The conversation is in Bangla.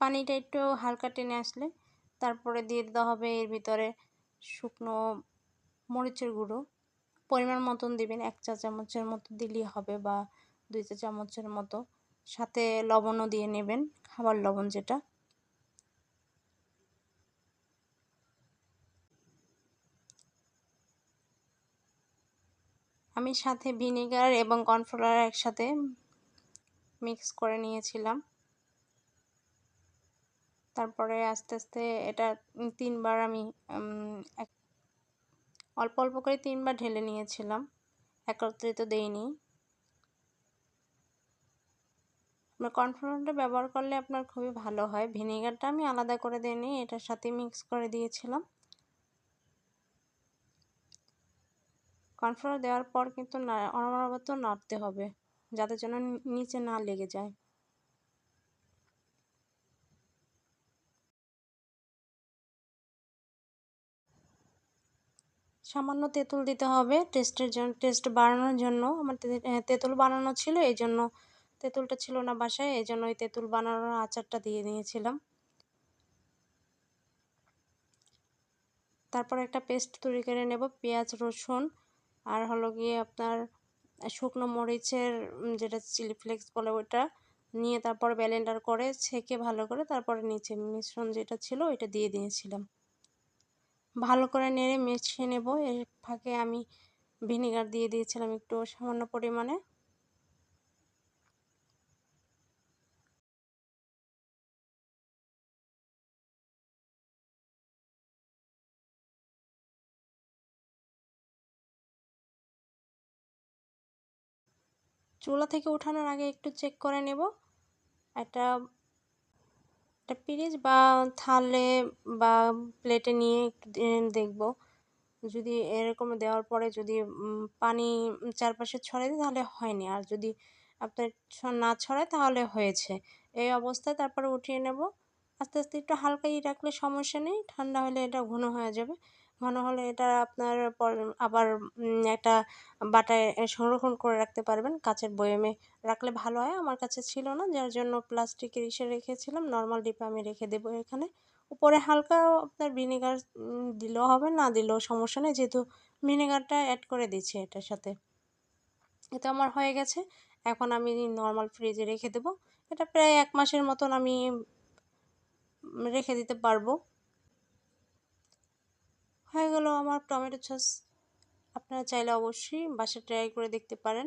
পানিটা একটু হালকা টেনে আসলে তারপরে দিয়ে দিতে হবে এর ভিতরে শুকনো মরিচের গুঁড়ো। পরিমাণ মতন দিবেন, এক চা চামচের মতো দিলেই হবে বা দুই চা চামচের মতো। সাথে লবণও দিয়ে নেবেন, খাবার লবণ যেটা। আমি সাথে ভিনেগার এবং কর্নফ্লাওয়ার একসাথে মিক্স করে নিয়েছিলাম। তারপরে আস্তে আস্তে এটা তিনবার আমি অল্প অল্প করে তিনবার ঢেলে নিয়েছিলাম। একত্রিত দেইনি। আপনার কর্নফ্লাওয়ারটা ব্যবহার করলে আপনার খুবই ভালো হয়। ভিনেগারটা আমি আলাদা করে দিইনি, এটার সাথে মিক্স করে দিয়েছিলাম। কর্নফ্লাওয়ার দেওয়ার পর কিন্তু অনবরত নাড়তে হবে, যাতে যেন নিচে না লেগে যায়। সামান্য তেঁতুল দিতে হবে টেস্টের জন্য টেস্ট বাড়ানোর জন্য। আমার তেঁতুল বানানো ছিল এই জন্য তেঁতুলটা ছিল না বাসায় এই জন্য ওই তেঁতুল বানানোর আচারটা দিয়ে নিয়েছিলাম তারপর একটা পেস্ট তৈরি করে নেব, পেঁয়াজ, রসুন, আর হলো গিয়ে আপনার শুকনো মরিচের যেটা চিলি ফ্লেক্স বলে ওটা নিয়ে তারপর ব্যালেন্ডার করে ছেঁকে ভালো করে তারপরে নিচে মিশ্রণ যেটা ছিল ওইটা দিয়ে দিয়েছিলাম। ভালো করে নেড়ে মিশিয়ে নেব। এর ফাঁকে আমি ভিনেগার দিয়ে দিয়েছিলাম একটু সামান্য পরিমাণে। চুলা থেকে ওঠানোর আগে একটু চেক করে নেব। একটা একটা পিরিচ বা থালে বা প্লেটে নিয়ে একটু দেখব। যদি এরকম দেওয়ার পরে যদি পানি চারপাশে দিই তাহলে হয়নি। আর যদি আপনার না ছড়ায় তাহলে হয়েছে। এই অবস্থায় তারপরে উঠিয়ে নেব। আস্তে আস্তে একটু হালকাই রাখলে সমস্যা নেই। ঠান্ডা হলে এটা ঘন হয়ে যাবে। ঘন হলে এটা আপনার আবার একটা বাটায় সংরক্ষণ করে রাখতে পারবেন। কাচের বয়েমে রাখলে ভালো হয়। আমার কাছে ছিল না, যার জন্য প্লাস্টিকের ইসে রেখেছিলাম। নর্মাল ডিপে আমি রেখে দেবো এখানে। উপরে হালকা আপনার ভিনেগার দিলেও হবে, না দিলেও সমস্যা নেই। যেহেতু ভিনেগারটা অ্যাড করে দিচ্ছি এটার সাথে। এটা আমার হয়ে গেছে। এখন আমি নর্মাল ফ্রিজে রেখে দেবো। এটা প্রায় এক মাসের মতন আমি রেখে দিতে পারব। হয়ে গেল আমার টমেটো সস। আপনারা চাইলে অবশ্যই বাসা ট্রাই করে দেখতে পারেন।